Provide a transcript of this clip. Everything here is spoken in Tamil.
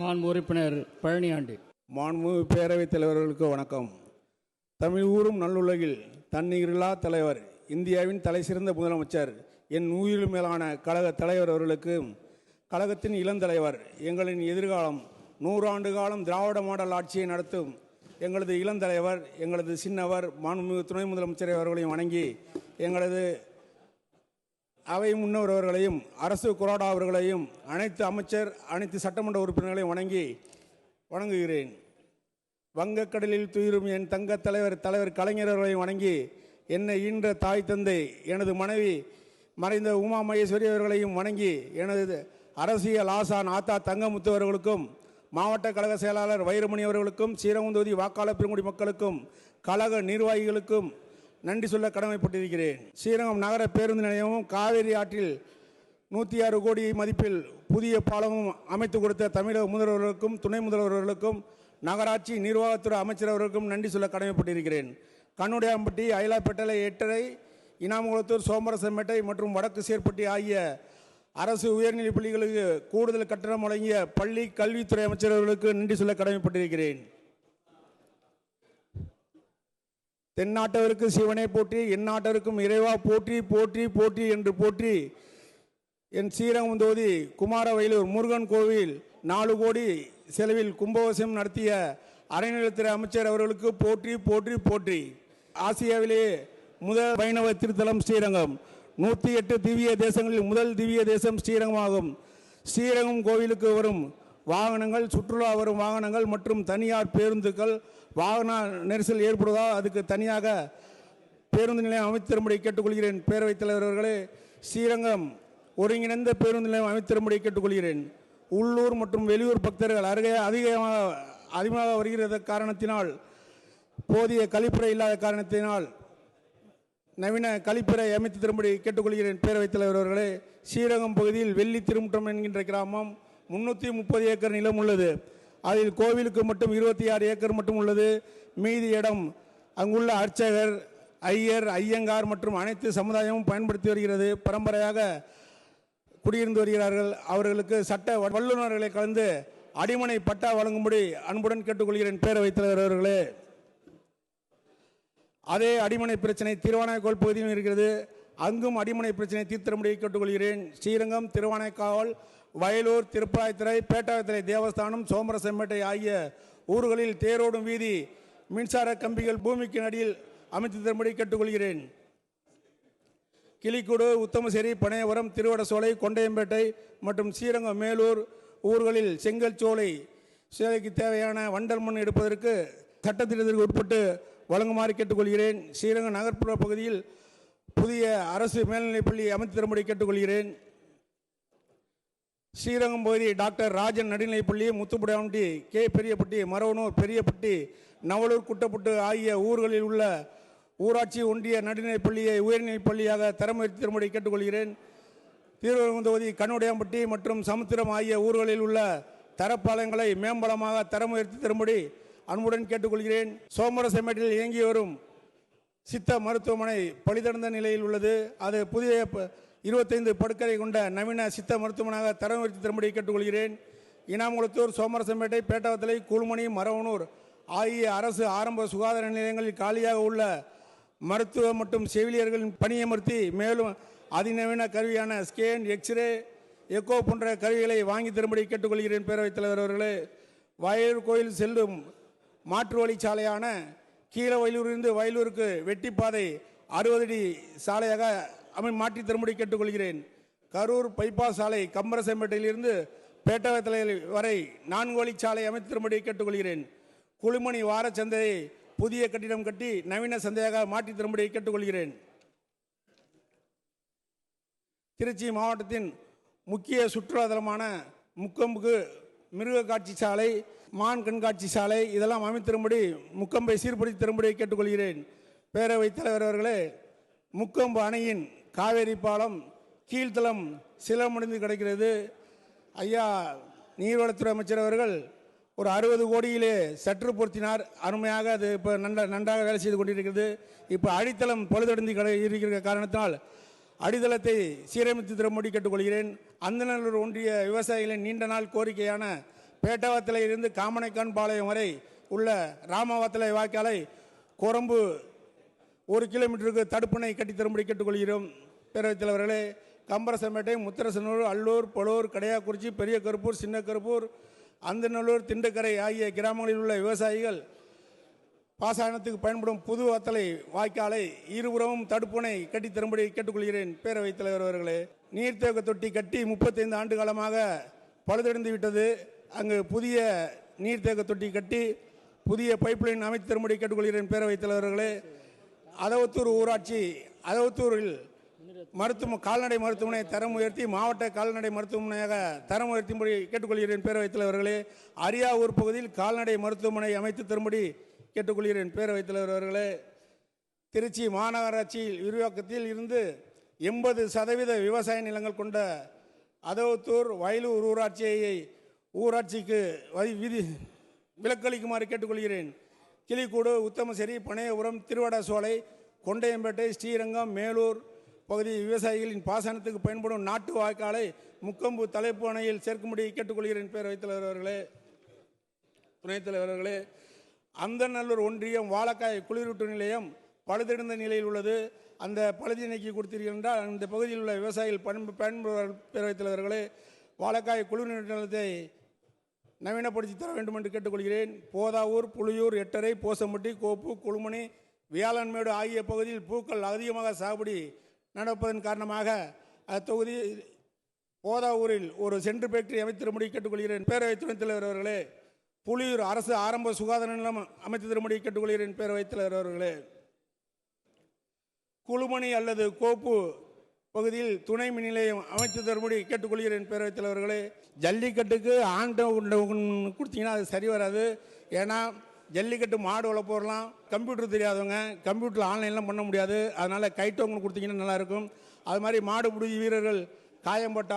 மாண்பு உறுப்பினர் பழனியாண்டு. மாண்பு பேரவைத் தலைவர்களுக்கு வணக்கம். தமிழ் ஊரும் நல்லுலகில் தன்னிகரில்லா தலைவர் இந்தியாவின் தலைசிறந்த முதலமைச்சர் என் உயிர் மேலான கழக தலைவர் அவர்களுக்கு கழகத்தின் இளந்தலைவர் எங்களின் எதிர்காலம் நூறாண்டு காலம் திராவிட மாடல் ஆட்சியை நடத்தும் எங்களது இளந்தலைவர் எங்களது சின்னவர் மாண்புமிகு துணை முதலமைச்சர் அவர்களையும் வணங்கி எங்களது அவை முன்னவர்வர்களையும் அரசு கொறடா அவர்களையும் அனைத்து அமைச்சர் அனைத்து சட்டமன்ற உறுப்பினர்களையும் வணங்கி வணங்குகிறேன். வங்கக்கடலில் துயிரும் என் தங்க தலைவர் தலைவர் கலைஞர் அவர்களையும் வணங்கி என்னை ஈன்ற தாய் தந்தை எனது மனைவி மறைந்த உமா மகேஸ்வரி அவர்களையும் வணங்கி எனது அரசியல் ஆசான் ஆத்தா தங்கமுத்து அவர்களுக்கும் மாவட்ட கழக செயலாளர் வைரமணி அவர்களுக்கும் ஸ்ரீரங்குந்தொகுதி வாக்காளர் பெருங்குடி மக்களுக்கும் கழக நிர்வாகிகளுக்கும் நன்றி சொல்ல கடமைப்பட்டிருக்கிறேன். ஸ்ரீரங்கம் நகர பேருந்து நிலையமும் காவேரி ஆற்றில் நூற்றி ஆறு கோடி மதிப்பில் புதிய பாலமும் அமைத்து கொடுத்த தமிழக முதல்வர்களுக்கும் துணை முதல்வர்களுக்கும் நகராட்சி நிர்வாகத்துறை அமைச்சர் அவர்களுக்கும் நன்றி சொல்ல கடமைப்பட்டிருக்கிறேன். கண்ணுடையாம்பட்டி அயலாப்பேட்டை எட்டரை இனாமகுளத்தூர் சோமரசம்பேட்டை மற்றும் வடக்கு சேர்ப்பட்டி ஆகிய அரசு உயர்நிலைப் பள்ளிகளுக்கு கூடுதல் கட்டணம் வழங்கிய பள்ளி கல்வித்துறை அமைச்சர் அவர்களுக்கு நன்றி சொல்ல கடமைப்பட்டிருக்கிறேன். தென்னாட்டவருக்கு சிவனை போற்றி எந்நாட்டவருக்கும் இறைவா போற்றி போற்றி போற்றி என்று போற்றி என் ஸ்ரீரங்கம் தொகுதி குமாரவயலூர் முருகன் கோவில் நாலு கோடி செலவில் கும்பாபிஷேகம் நடத்திய அறநிலையத்துறை அமைச்சர் அவர்களுக்கு போற்றி போற்றி போற்றி. ஆசியாவிலேயே முதல் வைணவ திருத்தலம் ஸ்ரீரங்கம். நூற்றி எட்டு திவ்ய தேசங்களில் முதல் திவ்ய தேசம் ஸ்ரீரங்கமாகும். ஸ்ரீரங்கம் கோவிலுக்கு வரும் வாகனங்கள் சுற்றுலா வரும் வாகனங்கள் மற்றும் தனியார் பேருந்துகள் வாகன நெரிசல் ஏற்படுவதால் அதுக்கு தனியாக பேருந்து நிலையம் அமைத்திரும்படி கேட்டுக்கொள்கிறேன். பேரவைத் தலைவர் அவர்களே ஸ்ரீரங்கம் ஒருங்கிணைந்த பேருந்து நிலையம் அமைத்திரும்படி கேட்டுக்கொள்கிறேன். உள்ளூர் மற்றும் வெளியூர் பக்தர்கள் அருகே அதிகமாக அதிகமாக வருகிறது காரணத்தினால் போதிய கழிப்பறை இல்லாத காரணத்தினால் நவீன கழிப்பறை அமைத்து திரும்படி கேட்டுக்கொள்கிறேன். பேரவைத் தலைவர் அவர்களே ஸ்ரீரங்கம் பகுதியில் வெள்ளி திருமுட்டம் என்கின்ற கிராமம் முன்னூற்றி முப்பது ஏக்கர் நிலம் உள்ளது. அதில் கோவிலுக்கு மட்டும் இருபத்தி ஆறு ஏக்கர் மட்டும் உள்ளது. மீதி இடம் அங்குள்ள அர்ச்சகர் ஐயர் ஐயங்கார் மற்றும் அனைத்து சமுதாயமும் பயன்படுத்தி வருகிறது. பரம்பரையாக குடியிருந்து வருகிறார்கள். அவர்களுக்கு சட்ட வல்லுநர்களை கலந்து அடிமனை பட்டா வழங்கும்படி அன்புடன் கேட்டுக்கொள்கிறேன் பேரவைத் தலைவர் அவர்களே. அதே அடிமனை பிரச்சனை திருவானைக்கோள் பகுதியும் இருக்கிறது. அங்கும் அடிமனை பிரச்சனை தீர்த்தரமுடியை கேட்டுக்கொள்கிறேன். ஸ்ரீரங்கம் திருவானைக்காவல் வயலூர் திருப்பராய்த்துறை பேட்டாயத்துறை தேவஸ்தானம் சோமரசம்பேட்டை ஆகிய ஊர்களில் தேரோடும் வீதி மின்சார கம்பிகள் பூமிக்கு நடியில் அமைத்து தரும்படி கேட்டுக்கொள்கிறேன். கிளிக்கூடு உத்தமசேரி பனையபுரம் திருவடசோலை கொண்டையம்பேட்டை மற்றும் ஸ்ரீரங்கம் மேலூர் ஊர்களில் செங்கல் சோலை சேலைக்கு தேவையான வண்டல் மண் எடுப்பதற்கு சட்டத்திட்டத்திற்கு உட்பட்டு வழங்குமாறு கேட்டுக்கொள்கிறேன். ஸ்ரீரங்கம் நகர்ப்புற பகுதியில் புதிய அரசு மேல்நிலைப்பள்ளி அமைத்து தரும்படி கேட்டுக்கொள்கிறேன். ஸ்ரீரங்கம் பகுதி டாக்டர் ராஜன் நடுநிலைப்பள்ளி முத்துப்புடாமட்டி கே. பெரியப்பட்டி மரவனூர் பெரியப்பட்டி நவலூர் குட்டப்பட்டு ஆகிய ஊர்களில் உள்ள ஊராட்சி ஒன்றிய நடுநிலைப்பள்ளியை உயர்நிலைப்பள்ளியாக பள்ளியாக தரம் உயர்த்தி தரும்படி கேட்டுக்கொள்கிறேன். தீர்வகம் தொகுதி கண்ணுடையாம்பட்டி மற்றும் சமுத்திரம் ஆகிய ஊர்களில் உள்ள தரப்பாலங்களை மேம்பலமாக தரம் உயர்த்தி தரும்படி அன்புடன் கேட்டுக்கொள்கிறேன். சோமரசமேட்டில் இயங்கி வரும் சித்த மருத்துவமனை பழுதடைந்த நிலையில் உள்ளது. அது புதிய ப- இருபத்தைந்து படுக்கரை கொண்ட நவீன சித்த மருத்துவமனையாக தரம் உயர்த்தி தரும்படி கேட்டுக்கொள்கிறேன். இனாமுளத்தூர் சோமரசம்பேட்டை பேட்டாவத்தலை கூழ்மணி மரவனூர் ஆகிய அரசு ஆரம்ப சுகாதார நிலையங்களில் காலியாக உள்ள மருத்துவ மற்றும் செவிலியர்களின் பணியமர்த்தி மேலும் அதிநவீன கருவியான ஸ்கேன் எக்ஸ்ரே எக்கோ போன்ற கருவிகளை வாங்கி தரும்படி கேட்டுக்கொள்கிறேன் பேரவைத் தலைவர் அவர்களே. வயலூர் கோயில் செல்லும் மாற்று வழிச்சாலையான கீழ வயலூரிலிருந்து வயலூருக்கு வெட்டிப்பாதை அறுபது அடி சாலையாக அமை மாற்றி தரும்படி கேட்டுக்கொள்கிறேன். கரூர் பைபாஸ் சாலை கம்பரசம்பேட்டையிலிருந்து பேட்டவத்தலை வரை நான்கு சாலை அமைத்து தரும்படி கேட்டுக்கொள்கிறேன். குளிமணி வாரச்சந்தையை புதிய கட்டிடம் கட்டி நவீன சந்தையாக மாற்றி தரும்படி கேட்டுக்கொள்கிறேன். திருச்சி மாவட்டத்தின் முக்கிய சுற்றுலாதலமான முக்கம்புக்கு மிருக காட்சி சாலை மான் கண்காட்சி சாலை இதெல்லாம் அமைத்திரும்படி முக்கம்பை சீர்படுத்தி தரும்படி கேட்டுக்கொள்கிறேன். பேரவைத் தலைவர் அவர்களே முக்கம்பு அணையின் காவேரி பாலம் கீழ்த்தளம் சிலமடைந்து கிடைக்கிறது. ஐயா நீர்வளத்துறை அமைச்சர் அவர்கள் ஒரு அறுபது கோடியிலே சற்று பொருத்தினார். அருமையாக அது இப்போ நன்ற நன்றாக வேலை செய்து கொண்டிருக்கிறது. இப்போ அடித்தளம் பழுதடைந்து கிட இருக்கிற காரணத்தினால் அடித்தளத்தை சீரமைத்து தரும்படி கேட்டுக்கொள்கிறேன். அந்தநல்லூர் ஒன்றிய விவசாயிகளின் நீண்ட நாள் கோரிக்கையான பேட்டவத்தில் இருந்து காமனைக்கான் பாளையம் வரை உள்ள ராமவத்தலை வாய்க்காலை குரம்பு ஒரு கிலோமீட்டருக்கு தடுப்பணை கட்டித்தரும்படி கேட்டுக்கொள்கிறோம். பேரவைத் தலைவர்களே கம்பரசம்பேட்டை முத்தரசனூர் அல்லூர் பலூர் கடையாக்குறிச்சி பெரிய கருப்பூர் சின்ன கருப்பூர் அந்தநல்லூர் திண்டுக்கரை ஆகிய கிராமங்களில் உள்ள விவசாயிகள் பாசனத்துக்கு பயன்படும் புது வத்தலை வாய்க்காலை இருபுறமும் தடுப்பணை கட்டித்தரும்படி கேட்டுக்கொள்கிறேன். பேரவைத் தலைவர் அவர்களே நீர்த்தேக்க தொட்டி கட்டி முப்பத்தைந்து ஆண்டு காலமாக பழுதடைந்து விட்டது. அங்கு புதிய நீர்த்தேக்க தொட்டி கட்டி புதிய பைப்லைன் அமைத்து தரும்படி கேட்டுக்கொள்கிறேன் பேரவைத் தலைவர்களே. அதவத்தூர் ஊராட்சி அதவத்தூரில் மருத்துவ கால்நடை மருத்துவமனை தரம் உயர்த்தி மாவட்ட கால்நடை மருத்துவமனையாக தரம் உயர்த்தும்படி கேட்டுக்கொள்கிறேன் பேரவைத் தலைவர்களே. அரியாவூர் பகுதியில் கால்நடை மருத்துவமனை அமைத்து தரும்படி கேட்டுக்கொள்கிறேன் பேரவைத் தலைவர் அவர்களே திருச்சி மாநகராட்சியில் விரிவாக்கத்தில் இருந்து எண்பது சதவீத விவசாய நிலங்கள் கொண்ட அதவத்தூர் வயலூர் ஊராட்சியை ஊராட்சிக்கு வரி விதி விலக்களிக்குமாறு கேட்டுக்கொள்கிறேன். கிளிக்கூடு உத்தமசேரி பனையபுரம் திருவடா சோலை கொண்டையம்பேட்டை ஸ்ரீரங்கம் மேலூர் பகுதி விவசாயிகளின் பாசனத்துக்கு பயன்படும் நாட்டு வாய்க்காலை முக்கம்பு தலைப்பு அணையில் சேர்க்கும்படி கேட்டுக்கொள்கிறேன் பேரவைத் தலைவர் அவர்களே. துணைத் தலைவர் அவர்களே அந்தநல்லூர் ஒன்றியம் வாழக்காய் குளிரூட்டு நிலையம் பழுதடைந்த நிலையில் உள்ளது. அந்த பழுதி நீக்கி கொடுத்தீர்கள் அந்த பகுதியில் உள்ள விவசாயிகள் பயன்பு பயன்படுவார்கள் பேரவைத் தலைவர்களே. வாழக்காய் குளிரூட்டு நிலையத்தை நவீனப்படுத்தி தர வேண்டும் என்று கேட்டுக்கொள்கிறேன். போதாவூர் புளியூர் எட்டரை போசம்பட்டி கோப்பு குழுமணி வியாழன்மேடு ஆகிய பகுதியில் பூக்கள் அதிகமாக சாகுபடி நடப்பதன் காரணமாக அத்தொகுதி போதாவூரில் ஒரு சென்ட்ரு ஃபேக்டரி அமைத்து தரும்படி கேட்டுக்கொள்கிறேன். பேரவைத் துணைத் தலைவர் அவர்களே புலியூர் அரசு ஆரம்ப சுகாதார நிலையம் அமைத்து தரும்படி கேட்டுக்கொள்கிறேன் பேரவைத் தலைவர் அவர்களே. குழுமணி அல்லது கோப்பு பகுதியில் துணை மின் நிலையம் அமைத்து தரும்படி கேட்டுக்கொள்கிறேன் பேரவைத் தலைவர்களே. ஜல்லிக்கட்டுக்கு ஆண்டை கொடுத்தீங்கன்னா அது சரி வராது. ஏன்னா ஜல்லிக்கட்டு மாடு வளர்ப்போர்லாம் கம்ப்யூட்டர் தெரியாதவங்க கம்ப்யூட்டரில் ஆன்லைன்லாம் பண்ண முடியாது. அதனால் கைட்டவங்க கொடுத்தீங்கன்னா நல்லாயிருக்கும் அது மாதிரி மாடு பிடிச்சி வீரர்கள் காயம்பட்டால்